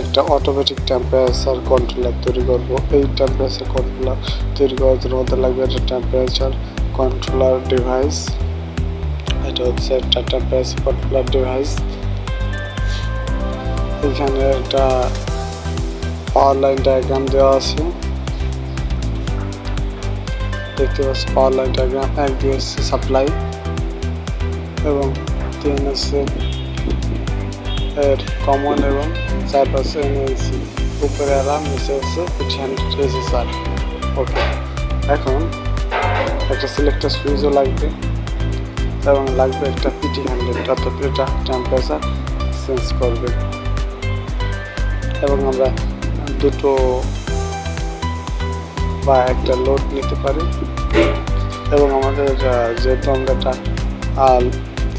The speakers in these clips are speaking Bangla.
একটা অটোমেটিক টেম্পারেচার কন্ট্রোলার তৈরি করব। এই টেম্পারেচার কন্ট্রোলার তৈরি করার জন্য আমাদের লাগবে একটা টেম্পারেচার কন্ট্রোলার ডিভাইস এটা হচ্ছে একটা টেম্পারেচার কন্ট্রোলার ডিভাইস এখানে একটা পাওয়ার লাইন ডায়াগ্রাম দেওয়া আছে। দেখতে পাচ্ছি পাওয়ার লাইন ডায়াগ্রাম এক দিয়ে হচ্ছে সাপ্লাই এবং তিন হচ্ছে এর কমন এবং চার পাশে এনএলসি উপরে অ্যালার্ম নিচে হচ্ছে এইট হান্ড্রেড রেজিস্টার ওকে এখন একটা সিলেক্টার সুইচও লাগবে এবং লাগবে একটা পিটি হান্ড্রেড অর্থাৎ এটা টেম্পারেচার চেঞ্জ করবে এবং আমরা দুটো বা একটা লোড নিতে পারি এবং আমাদের যেহেতু আমরা একটা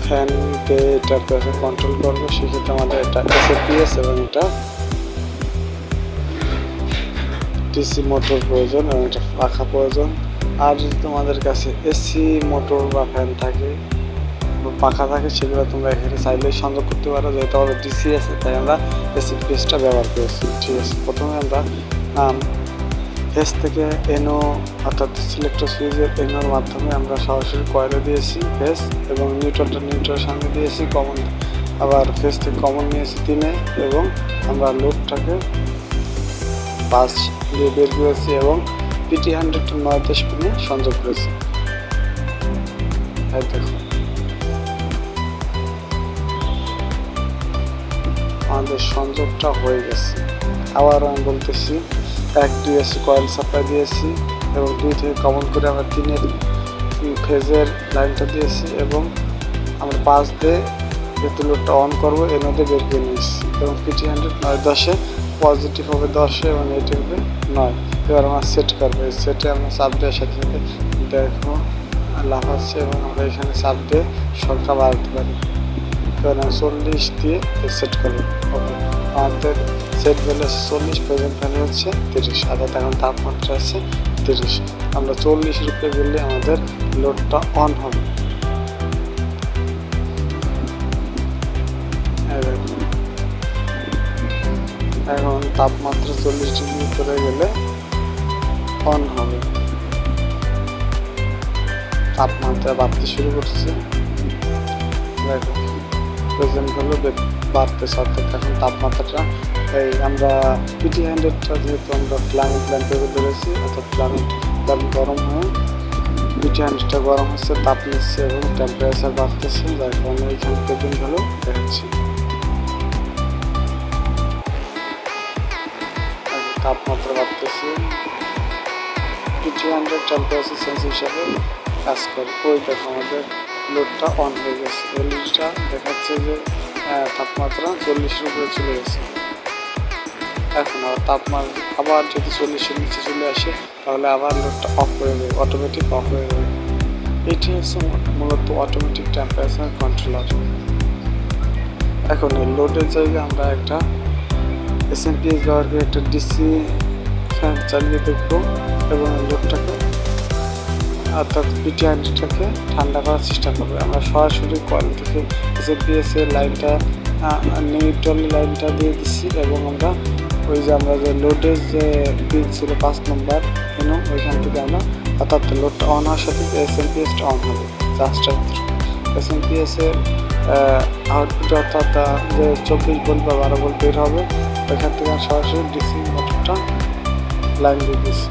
ফ্যান দিয়ে এটার প্রেসার কন্ট্রোল করব সেক্ষেত্রে আমাদের এটা এসএপিএস এবং এটা ডিসি মোটর প্রয়োজন এবং এটা পাখা প্রয়োজন। আর যদি তোমাদের কাছে এসি মোটর বা ফ্যান থাকে পাখা থাকে, সেগুলো তোমরা এখানে চাইলেই সংযোগ করতে পারো, যেহেতু আমাদের ডিসি আছে, তাই আমরা এসি পিএসটা ব্যবহার করেছি। ঠিক আছে, প্রথমে আমরা ফেস থেকে এনো অর্থাৎ সিলেক্টর সুইচের এনোর মাধ্যমে আমরা সরাসরি কয়েলে দিয়েছি, ফেস এবং নিউট্রালটা নিউট্রাল সঙ্গে দিয়েছি, কমন। আবার ফেস থেকে কমন নিয়েছি তিনে এবং আমরা লোডটাকে পাঁচ দিয়ে বের করেছি এবং পিটি হান্ড্রেড নয় দশ পিনে সংযোগ করেছি। এই আমাদের সংযোগটা হয়ে গেছে। আবার আমি বলতেছি, এক, দুই এসি কয়েল সাপ্লাই দিয়েছি এবং দুই থেকে কমন করে আমরা তিনের ফেজের লাইনটা দিয়েছি এবং আমরা পাঁচ দিয়ে যেহেতু লোডটা অন করব, এর মধ্যে বের করে নিয়েছি। এবং পিটি হান্ড্রেড নয়, দশে পজিটিভ হবে দশে এবং নেগেটিভ হবে নয়। এবার আমরা সেট করব। এই সেটে আমরা চাপ দেওয়ার সাথে সাথে দেখো আছে এবং আমরা এখানে চাপ দিয়ে সংখ্যা বাড়াতে পারি। আমি চল্লিশ দিয়ে সেট করব ওকে, আমাদের সেট আছে চল্লিশ, প্রেজেন্ট ভ্যালু হচ্ছে তিরিশ অর্থাৎ এখন তাপমাত্রা আছে তিরিশ। আমরা চল্লিশ রুপে গেলে আমাদের লোডটা অন হবে। এখন তাপমাত্রা চল্লিশ ডিগ্রি করে গেলে অন হবে। তাপমাত্রা বাড়তে শুরু করছে। দেখো প্রেজেন্ট ভ্যালু বাড়তেছে অর্থাৎ এখন তাপমাত্রাটা। এই আমরা পিটি হান্ড্রেডটা যেহেতু আমরা ক্লাইমেট ল্যাম্পে ধরেছি, অর্থাৎ ক্লাইমেট ল্যাম্প গরম হয়ে পিটি হান্ড্রেডটা গরম হচ্ছে, তাপ নিচ্ছে এবং টেম্পারেচার বাড়তেছে, যার কারণে এখানে প্রেজেন্ট ভ্যালু দেখাচ্ছি তাপমাত্রা বাড়তেছে। পিটি হান্ড্রেড টেম্পারেচার সেন্স হিসাবে কাজ করে। ওই দেখো আমাদের লোডটা অন হয়ে গেছে। এলইডিটা দেখাচ্ছে যে তাপমাত্রা চল্লিশের উপরে চলে গেছে। এখন আবার তাপমাত্রা, আবার যদি চল্লিশের নিচে চলে আসে, তাহলে আবার লোডটা অফ হয়ে যাবে অটোমেটিক অফ হয়ে যাবে। এটি হচ্ছে মূলত অটোমেটিক টেম্পারেচার কন্ট্রোলার এখন এই লোডের জায়গায় আমরা একটা এসএমপিএস ব্যবহার করে একটা ডিসি ফ্যান চালিয়ে দেখব এবং লোডটাকে অর্থাৎ পিটি হান্ড্রেডটাকে ঠান্ডা করার চেষ্টা করবে। আমরা সরাসরি কয়েল থেকে এর লাইনটা নিউট্রাল লাইনটা দিয়ে দিচ্ছি এবং আমরা ওই যে আমরা যে লোডের যে পিন ছিল পাঁচ নম্বর কেন ওইখান থেকে আমরা অর্থাৎ লোডটা অন হওয়ার সাথে এসএমপিএসটা অন হবে। জাস্ট এসএমপিএস এর আউটপুট অর্থাৎ যে চব্বিশ ভোল্ট বা বারো ভোল্ট বের হবে, ওইখান থেকে আমি সরাসরি ডিসি মোটরটা লাইন দিয়ে দিচ্ছি।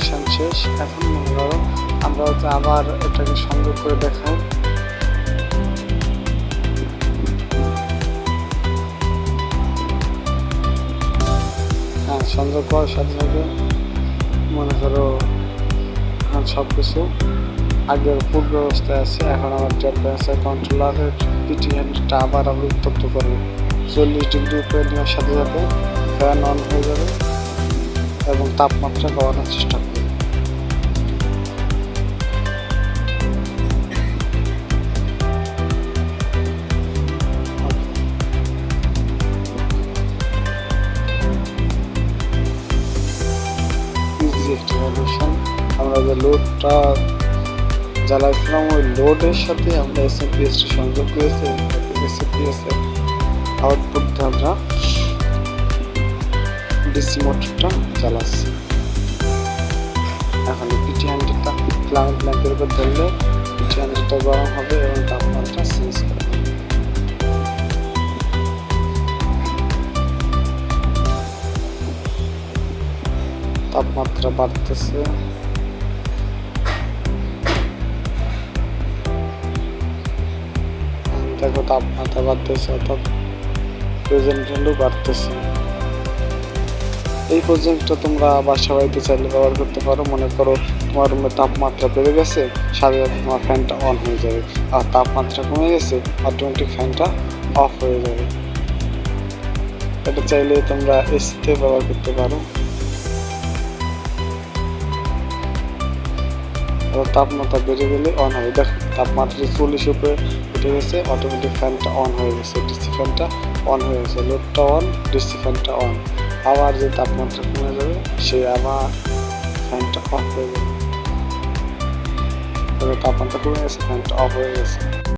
কানেকশন শেষ। এখন করো আমরা হচ্ছে আবার এটাকে সংযোগ করে দেখাই। হ্যাঁ সংযোগ করার সাথে সাথে মনে করো, এখন সব কিছু আগের পূর্ব অবস্থায় আছে। এখন আমার টেম্পারেচার কন্ট্রোলারের পিটি হ্যান্ডটা আবার আমরা উত্তপ্ত করব। চল্লিশ ডিগ্রি উপরে নেওয়ার সাথে সাথে ফ্যান অন হয়ে যাবে এবং তাপমাত্রা কমানোর চেষ্টা করবে। একটি সলিউশন আমরা যে লোডটা জ্বালাইছিলাম, ওই লোডের সাথে আমরা এস এসএমপিএসটি সংযোগ করেছি। ঠিক আছে আউটপুট দিয়ে আমরা ডিসি মোটরটা চালাচ্ছি এখন পিটি হান্ড্রেডটা ক্লায়েন্ট ল্যাম্পের উপর ধরলে পিটি হান্ড্রেডটা গরম হবে এবং তাপমাত্রা চেঞ্জ করবে তাপমাত্রা বাড়তেছে। দেখো তাপমাত্রা বাড়তেছে, অর্থাৎ প্রেজেন্ট ভ্যালু বাড়তেছে। এই প্রজেক্টটা তোমরা বাসা বাড়িতে চাইলে ব্যবহার করতে পারো। মনে করো তোমার রুমের তাপমাত্রা বেড়ে গেছে সাথে সাথে তোমার ফ্যানটা অন হয়ে যাবে। আর তাপমাত্রা কমে গেছে অটোমেটিক ফ্যানটা অফ হয়ে যাবে। এটা চাইলে তোমরা এসিতে ব্যবহার করতে পারো। তাপমাত্রা বেড়ে গেলে অন হবে। দেখো, তাপমাত্রা চল্লিশ উপরে উঠে গেছে অটোমেটিক ফ্যানটা অন হয়ে গেছে ডিসি ফ্যানটা অন হয়ে গেছে লোডটা অন ডিসি ফ্যানটা অন আবার যে তাপমাত্রা কমে যাবে, সে আবার ফ্যানটা অফ হয়ে যাবে। তাপমাত্রা কমে গেছে ফ্যানটা অফ হয়ে গেছে।